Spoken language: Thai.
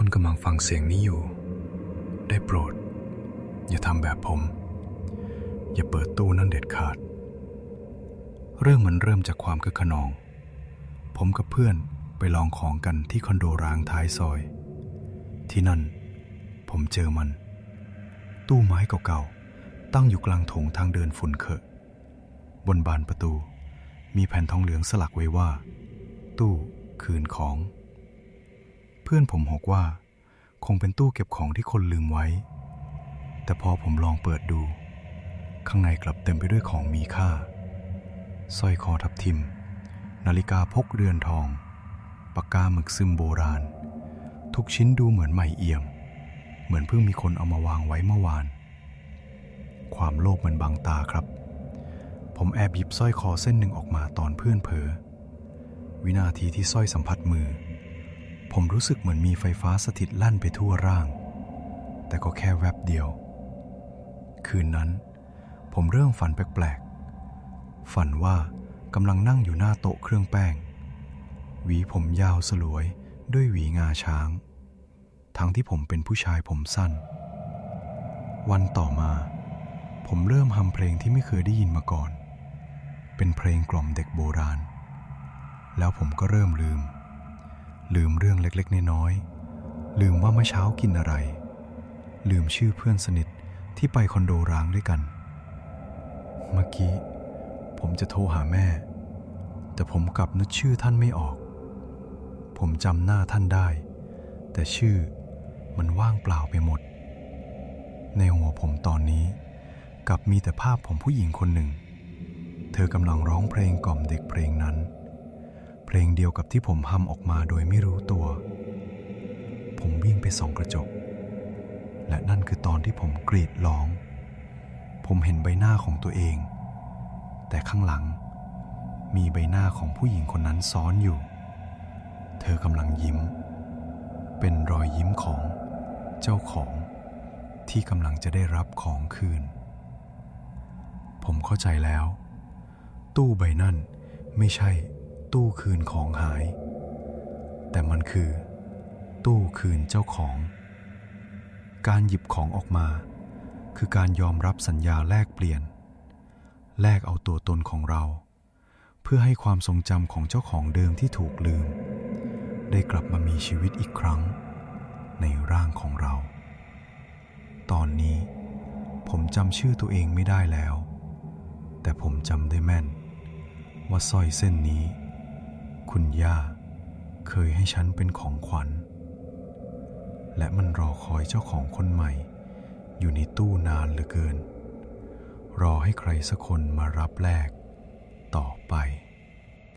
คนกำลังฟังเสียงนี้อยู่ ได้โปรด อย่าทำแบบผม อย่าเปิดตู้นั่นเด็ดขาด เรื่องมันเริ่มจากความคึกขนอง ผมกับเพื่อนไปลองของกันที่คอนโดร้างท้ายซอย ที่นั่น ผมเจอมัน ตู้ไม้เก่าๆ ตั้งอยู่กลางโถงทางเดินฝุ่นเขอะ บนบานประตู มีแผ่นทองเหลืองสลักไว้ว่า ตู้คืนของ เพื่อนผมบอกว่า คงเป็นตู้เก็บของที่คนลืมไว้ แต่พอผมลองเปิดดู ข้างในกลับเต็มไปด้วยของมีค่าสร้อยคอทับทิม นาฬิกาพกเรือนทอง ปากกาหมึกซึมโบราณ ทุกชิ้นดูเหมือนใหม่เอี่ยม เหมือนเพิ่งมีคนเอามาวางไว้เมื่อวาน ความโลภมันบังตาครับ ผมแอบหยิบสร้อยคอเส้นหนึ่งออกมาตอนเพื่อนเผลอวินาทีที่สร้อยสัมผัสมือ ผมรู้สึกเหมือนมีไฟฟ้าสถิตลั่นไปทั่วร่าง แต่ก็แค่แวบเดียว คืนนั้น ผมเริ่มฝันแปลกๆ ฝันว่ากำลังนั่งอยู่หน้าโต๊ะเครื่องแป้ง หวีผมยาวสลวยด้วยหวีงาช้าง ทั้งที่ผมเป็นผู้ชายผมสั้น วันต่อมา ผมเริ่มฮัมเพลงที่ไม่เคยได้ยินมาก่อน เป็นเพลงกล่อมเด็กโบราณ แล้วผมก็เริ่มลืม ลืมเรื่องเล็กๆน้อยๆลืมว่าเมื่อเช้ากินอะไร ลืมชื่อเพื่อนสนิทที่ไปคอนโดร้างด้วยกัน เมื่อกี้ ผมจะโทรหาแม่ แต่ผมกลับนึกชื่อท่านไม่ออก ผมจำหน้าท่านได้ แต่ชื่อมันว่างเปล่าไปหมด ในหัวผมตอนนี้กลับมีแต่ภาพของผู้หญิงคนหนึ่ง เธอกำลังร้องเพลงกล่อมเด็กเพลงนั้น งเดียวกับที่ผมฮัมออกมาโดยไม่รู้ตัว ผมวิ่งไปส่องกระจก และนั่นคือตอนที่ผมกรีดร้อง ผมเห็นใบหน้าของตัวเอง แต่ข้างหลังมีใบหน้าของผู้หญิงคนนั้นซ้อนอยู่ เธอกำลังยิ้ม เป็นรอยยิ้มของเจ้าของที่กำลังจะได้รับของคืน ผมเข้าใจแล้ว ตู้ใบนั่นไม่ใช่ ตู้คืนของหาย แต่มันคือ ตู้คืนเจ้าของ การหยิบของออกมา คือการยอมรับสัญญาแลกเปลี่ยน แลกเอาตัวตนของเรา เพื่อให้ความทรงจำของเจ้าของเดิมที่ถูกลืม ได้กลับมามีชีวิตอีกครั้ง ในร่างของเรา ตอนนี้ผมจำชื่อตัวเองไม่ได้แล้ว แต่ผมจำได้แม่น ว่าสร้อยเส้นนี้ คุณย่า เคยให้ฉันเป็นของขวัญ และมันรอคอยเจ้าของคนใหม่ อยู่ในตู้นานเหลือเกิน รอให้ใครสักคนมารับแลกต่อไป